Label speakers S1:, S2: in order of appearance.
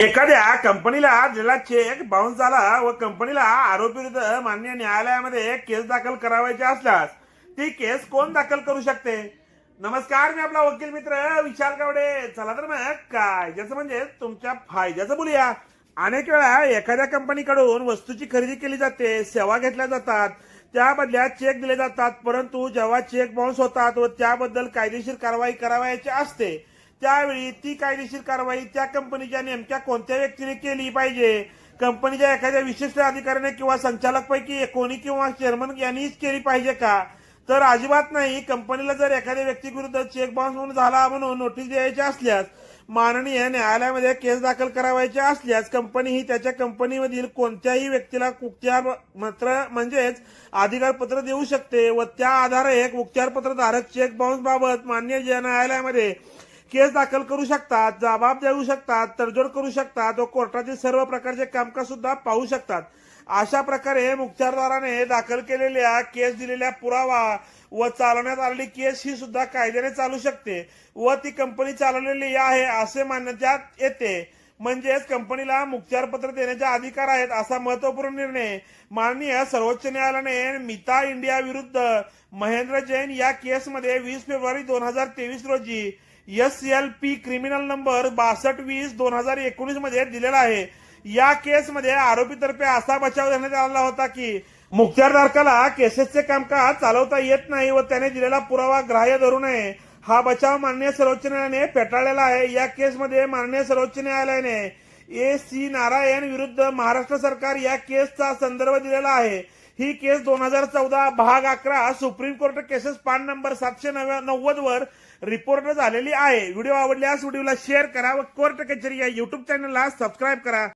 S1: एखाद्या कंपनीला दिलेला चेक बाउन्स झाला व कंपनीला आरोपी विरुद्ध मान्य न्यायालयामध्ये केस दाखल करावायची असल्यास ती केस कोण दाखल करू शकते? नमस्कार मी आपला वकील मित्र विशाल गावडे. चला तर मग कायद्याचं म्हणजे तुमच्या फायद्याचं बोलूया. अनेक वेळा एखाद्या कंपनीकडून वस्तूची खरेदी केली जाते सेवा घेतल्या जातात त्या बदल्यात चेक दिले जातात परंतु जेव्हा चेक बाउन्स होतात व त्याबद्दल कायदेशीर कारवाई करावयाची असते त्यावेळी ती कायदेशीर कारवाई त्या कंपनीच्या नेमक्या कोणत्या व्यक्तीने केली पाहिजे? कंपनीच्या एखाद्या विशिष्ट अधिकाऱ्याने किंवा संचालकपैकी कोणी किंवा चेअरमन यांनीच केली पाहिजे का? तर अजिबात नाही. कंपनीला जर एखाद्या व्यक्तीविरुद्ध चेक बाउन्स म्हणून झाला म्हणून नोटीस द्यायची असल्यास माननीय न्यायालयामध्ये केस दाखल करावायचे असल्यास कंपनी ही त्याच्या कंपनीमधील कोणत्याही व्यक्तीला उपचार मात्र म्हणजेच अधिकारपत्र देऊ शकते व त्या आधारे एक उपचारपत्र धारक चेक बाउन्स बाबत मान्य जे न्यायालयामध्ये केस दाखल करू शकतात जबाब देऊ शकतात तडजोड करू शकतात व कोर्टातील सर्व प्रकारचे कामकाज सुद्धा पाहू शकतात. अशा प्रकारे मुख्तारदाराने दाखल केलेल्या केस दिलेल्या पुरावा व चालवण्यात आलेली केस ही सुद्धा कायद्याने चालू शकते व ती कंपनी चालवलेली आहे असे मानण्यात येते. म्हणजेच कंपनीला मुख्तारपत्र देण्याचे अधिकार आहेत असा महत्त्वपूर्ण निर्णय माननीय सर्वोच्च न्यायालयाने मिता इंडिया विरुद्ध महेंद्र जैन या केसमध्ये वीस फेब्रुवारी दोन हजार तेवीस रोजी S L P criminal number बासष्ट वीस दोन हजार एकोणीसमध्ये दिलेला आहे. या केसमध्ये आरोपीतर्फे असा बचाव देण्यात आला होता की मुख्तारधारकाला केसेसचे कामकाज चालवता येत नाही व त्याने दिलेला पुरावा ग्राह्य धरू नये. हा बचाव माननीय सर्वोच्च न्यायालयाने फेटाळलेला आहे. या केसमध्ये माननीय सर्वोच्च न्यायालयाने ए सी नारायण विरुद्ध महाराष्ट्र सरकार या केसचा संदर्भ दिलेला आहे. ही केस दोन हजार चौदा भाग अकरा सुप्रीम कोर्ट केसेस पान नंबर सातशे नव्वद वर रिपोर्ट झालेली आहे. व्हिडिओ आवडल्यास व्हिडिओला शेअर करा व कोर्ट कचेरी या युट्यूब चॅनलला सबस्क्राईब करा.